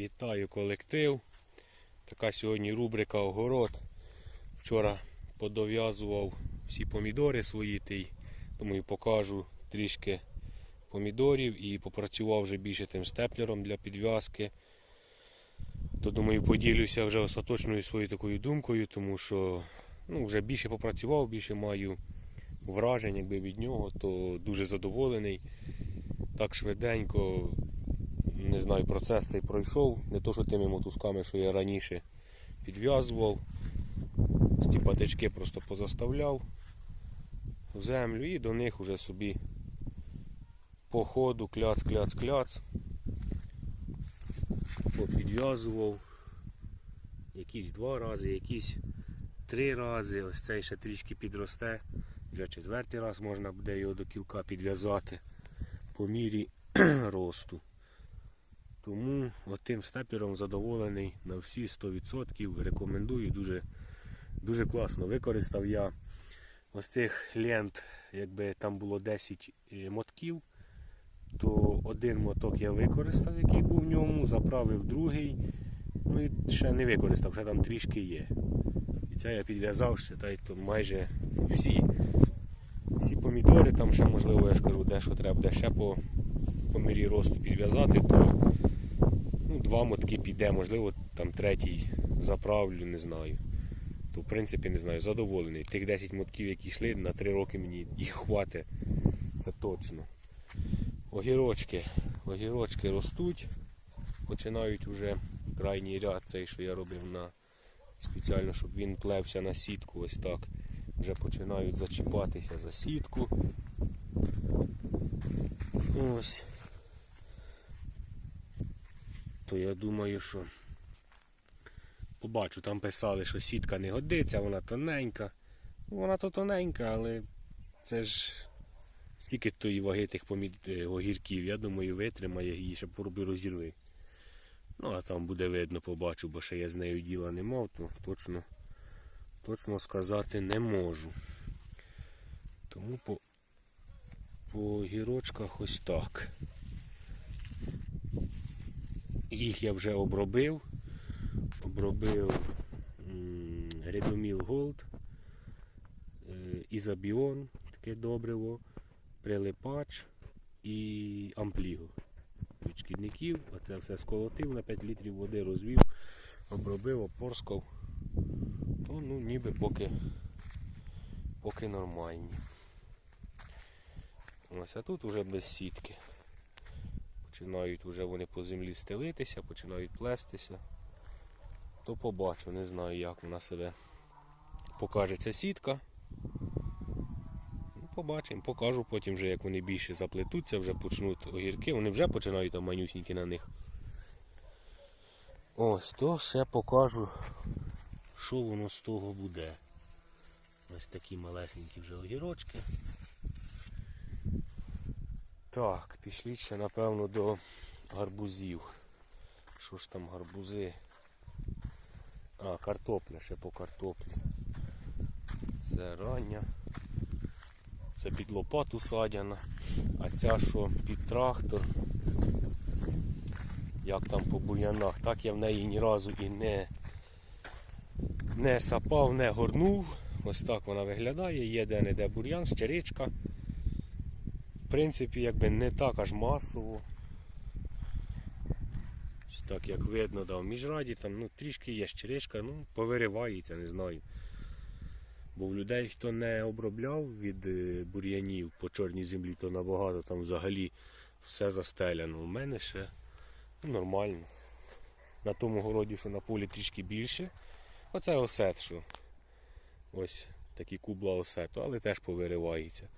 Вітаю колектив. Така сьогодні рубрика огород. Вчора подов'язував всі помідори свої, та й, думаю, покажу трішки помідорів і попрацював вже більше тим степлером для підв'язки. То думаю, поділюся вже остаточною своєю такою думкою, тому що ну, вже більше попрацював, більше маю вражень якби, від нього, то дуже задоволений. Так швиденько, не знаю, процес цей пройшов. Не то, що тими мотузками, що я раніше підв'язував. Ці патички просто позаставляв в землю і до них уже собі по ходу кляц, кляц, кляц. Попідв'язував. Якісь два рази, якісь три рази. Ось цей ще трішки підросте. Вже четвертий раз можна буде його до кілка підв'язати по мірі росту. Тому отим степлером задоволений на всі 100%. Рекомендую дуже, дуже класно. Використав я ось цих лент, якби там було 10 е, мотків, то один моток я використав, який був в ньому, заправив другий. Ну і ще не використав, ще там трішки є. І це я підв'язав, считай, то майже всі, всі помідори, там ще можливо, я ж кажу, де що треба буде ще по, по мірі росту підв'язати, то два мотки піде, можливо, там третій заправлю, не знаю. То в принципі не знаю, задоволений. Тих 10 мотків, які йшли, на 3 роки мені їх хватить. Це точно. Огірочки. Огірочки ростуть. Починають уже крайній ряд цей, що я робив на спеціально, щоб він плевся на сітку, ось так. Вже починають зачіпатися за сітку. Ось. То я думаю, що побачу, там писали, що сітка не годиться, вона тоненька. Ну, вона то тоненька, але це ж стільки тої ваги тих помід... е, огірків, я думаю, витримає її ще пороби розірви. Ну, а там буде видно, побачу, бо ще я з нею діла не мав, то точно, точно сказати не можу. Тому по, по гірочках ось так. Їх я вже обробив. Обробив Редоміл Голд, Ізобіон, таке добриво, прилипач і ампліго від шкідників. Оце все сколотив, на 5 літрів води розвів, обробив, опорскав. То ну ніби поки, поки нормальні. Ось а тут вже без сітки. Починають вже вони по землі стелитися, починають плестися. То побачу, не знаю як вона себе покаже ця сітка. Ну, Побачимо, покажу потім вже, як вони більше заплетуться, вже почнуть огірки, вони вже починають там манюсінькі на них. Ось, то ще покажу, що воно з того буде. Ось такі малесенькі вже огірочки. Так, пішли ще напевно до гарбузів. Що ж там гарбузи? А, картопля ще по картоплі. Це рання. Це під лопату садяна, а ця що під трактор. Як там по бур'янах, так я в неї ні разу і не, не сапав, не горнув. Ось так вона виглядає, є де-не-де бур'ян, щеричка. Принципі, якби не так аж масово. Так як видно, да, в міжраді там ну, трішки є щеричка, ну, повиривається, не знаю. Бо в людей, хто не обробляв від е, бур'янів по чорній землі, то набагато там взагалі все застеляно. У мене ще ну, нормально. На тому городі, що на полі трішки більше. Оце осет, що ось такі кубла осету, але теж повиривається.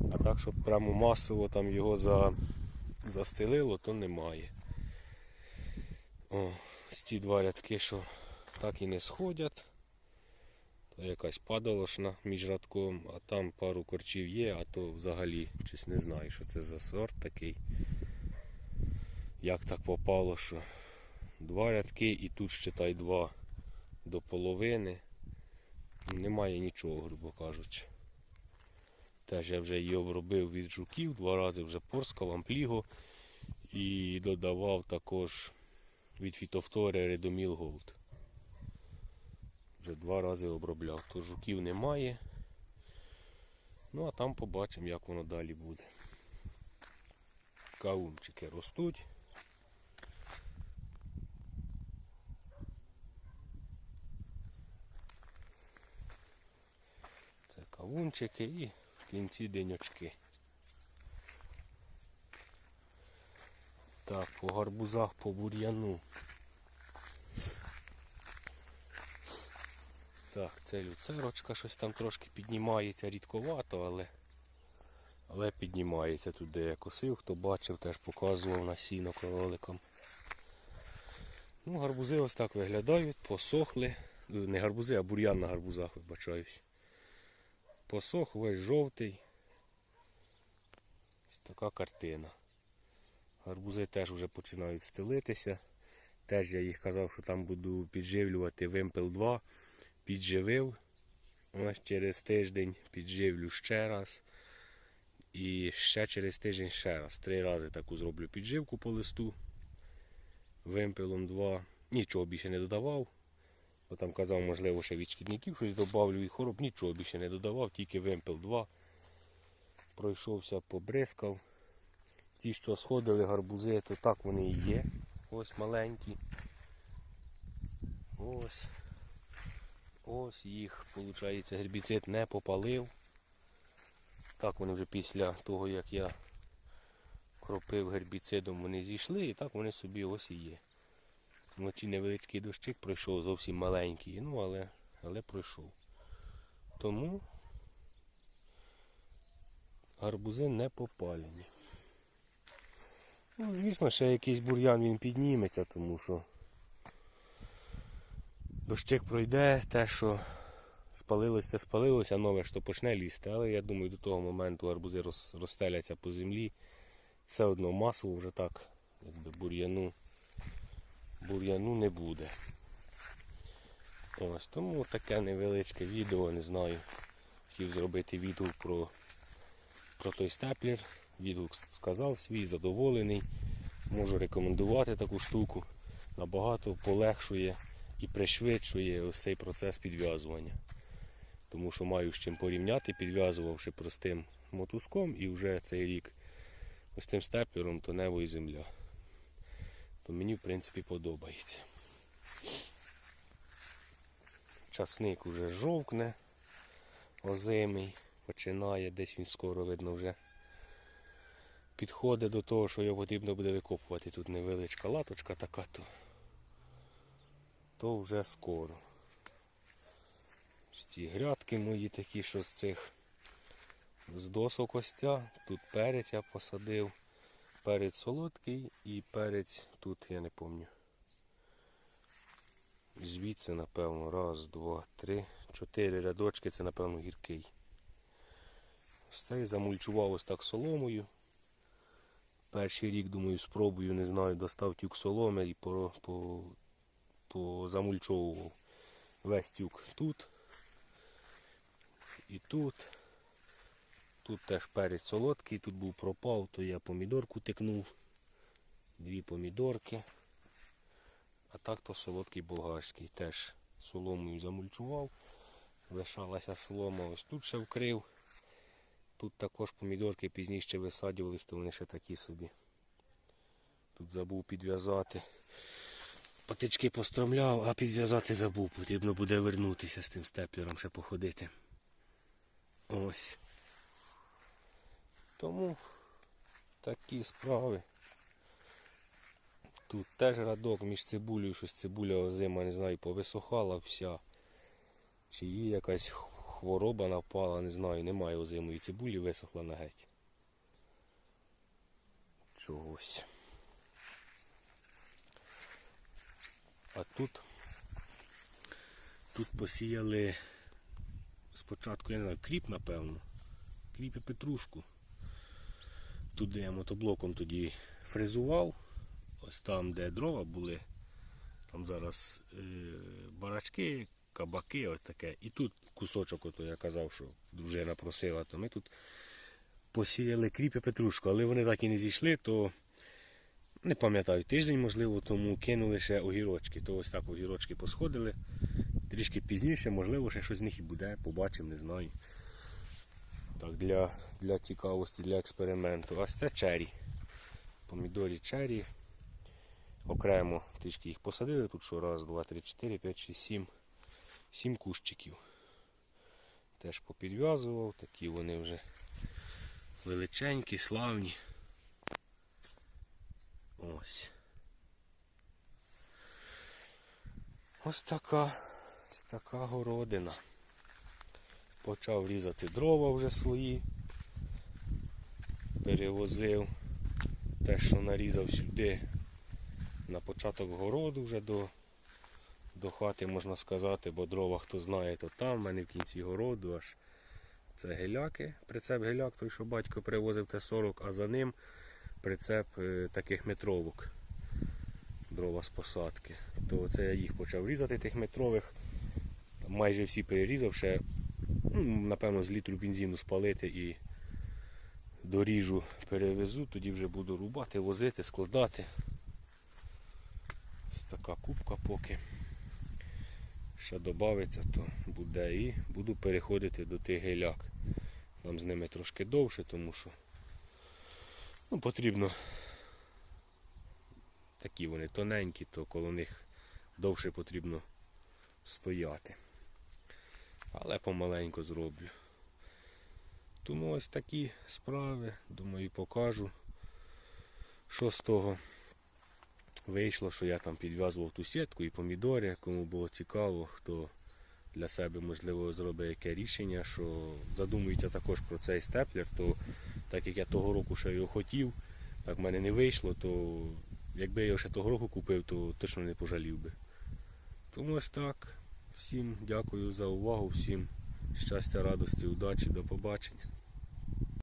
А так, щоб прямо масово там його за... застелило, то немає. О, ці два рядки, що так і не сходять. То якась падалошна між радком, а там пару корчів є, а то взагалі щось не знаю, що це за сорт такий. Як так попало, що два рядки і тут ще та й два до половини. Немає нічого, грубо кажучи. Теж я вже її обробив від жуків, два рази вже порскав ампліго і додавав також від фітофтори Редоміл Голд. Вже два рази обробляв. То жуків немає. Ну а там побачимо, як воно далі буде. Каумчики ростуть. Це кавунчики і в кінці денючки. Так, по гарбузах, по бур'яну. Так, це люцерочка, щось там трошки піднімається рідковато, але, але піднімається тут, де я хто бачив, теж показував на сіно кроликам. Ну, гарбузи ось так виглядають, посохли. Е, Не гарбузи, а бур'ян на гарбузах, вибачаюсь. Посох весь жовтий. Ось така картина. Гарбузи теж вже починають стелитися. Теж я їх казав, що там буду підживлювати вимпел 2. Підживив. Ось через тиждень підживлю ще раз. І ще через тиждень ще раз. Три рази таку зроблю підживку по листу. Вимпелом 2. Нічого більше не додавав. Бо там казав, можливо, ще від шкідників щось додавлю і хвороб. Нічого більше не додавав, тільки вимпел 2. Пройшовся, побризкав. Ті, що сходили гарбузи, то так вони і є. Ось маленькі. Ось. Ось їх, виходить, гербіцид не попалив. Так вони вже після того, як я кропив гербіцидом, вони зійшли і так вони собі ось і є. Вночі невеличкий дощик пройшов, зовсім маленький, ну але, але пройшов. Тому гарбузи не попалені. Ну, звісно, ще якийсь бур'ян він підніметься, тому що дощик пройде, те, що спалилось, те спалилося, нове що почне лізти. Але я думаю, до того моменту гарбузи розстеляться по землі. Все одно масово вже так, якби бур'яну бур'яну не буде. Ось, тому таке невеличке відео, не знаю. Хотів зробити відгук про, про той степлер. Відгук сказав свій, задоволений. Можу рекомендувати таку штуку. Набагато полегшує і пришвидшує ось цей процес підв'язування. Тому що маю з чим порівняти, підв'язувавши простим мотузком і вже цей рік ось цим степлером то небо і земля. То мені в принципі подобається. Часник уже жовкне, озимий, починає, десь він скоро видно вже підходить до того, що його потрібно буде викопувати. Тут невеличка латочка така, то, то вже скоро. Ці грядки мої такі, що з цих з досок костя. Тут перець я посадив. Перець солодкий і перець тут я не пам'ятаю. Звідси, напевно, раз, два, три, чотири рядочки, це, напевно, гіркий. Ось цей замульчував ось так соломою. Перший рік, думаю, спробую, не знаю, достав тюк соломи і по, по, по весь тюк тут. І тут. Тут теж перець солодкий, тут був пропав, то я помідорку тикнув. Дві помідорки. А так то солодкий болгарський. Теж соломою замульчував. Лишалася солома, ось тут ще вкрив. Тут також помідорки пізніше висаджувались, то вони ще такі собі. Тут забув підв'язати. Патички постромляв, а підв'язати забув. Потрібно буде вернутися з тим степлером, ще походити. Ось. Тому такі справи. Тут теж радок між цибулею, щось цибуля озима, не знаю, повисохала вся. Чи їй якась хвороба напала, не знаю, немає озимої цибулі, висохла на геть. Чогось. А тут тут посіяли спочатку, я не знаю, кріп, напевно. Кріп і петрушку. Туди я мотоблоком тоді фрезував. Ось там, де дрова були. Там зараз е, барачки, кабаки, ось таке. І тут кусочок, ото я казав, що дружина просила, то ми тут посіяли кріп і петрушку, але вони так і не зійшли, то не пам'ятаю, тиждень, можливо, тому кинули ще огірочки. То ось так огірочки посходили. Трішки пізніше, можливо, ще щось з них і буде, побачимо, не знаю. Так, для, для цікавості, для експерименту. Ось це чері. Помідорі чері. Окремо трішки їх посадили. Тут що раз, два, три, чотири, п'ять, шість, сім. Сім кущиків. Теж попідв'язував, такі вони вже величенькі, славні. Ось. Ось така, ось така городина. Почав різати дрова вже свої. Перевозив те, що нарізав сюди на початок городу вже до, до хати, можна сказати, бо дрова, хто знає, то там, в мене в кінці городу аж це геляки, прицеп геляк, той, що батько привозив Т-40, а за ним прицеп е, таких метровок. Дрова з посадки. То це я їх почав різати, тих метрових. Майже всі перерізав, ще, ну, напевно, з літру бензину спалити і доріжу перевезу, тоді вже буду рубати, возити, складати. Ось така кубка поки. Ще додається, то буде і буду переходити до тих геляк. Там з ними трошки довше, тому що ну, потрібно такі вони тоненькі, то коло них довше потрібно стояти. Але помаленьку зроблю. Тому ось такі справи, думаю, покажу, що з того вийшло, що я там підв'язував ту сітку і помідори, кому було цікаво, хто для себе можливо зробить яке рішення, що задумується також про цей степлер, то так як я того року ще його хотів, так в мене не вийшло, то якби я його ще того року купив, то точно не пожалів би. Тому ось так. Всім дякую за увагу, всім щастя, радості, удачі, до побачення.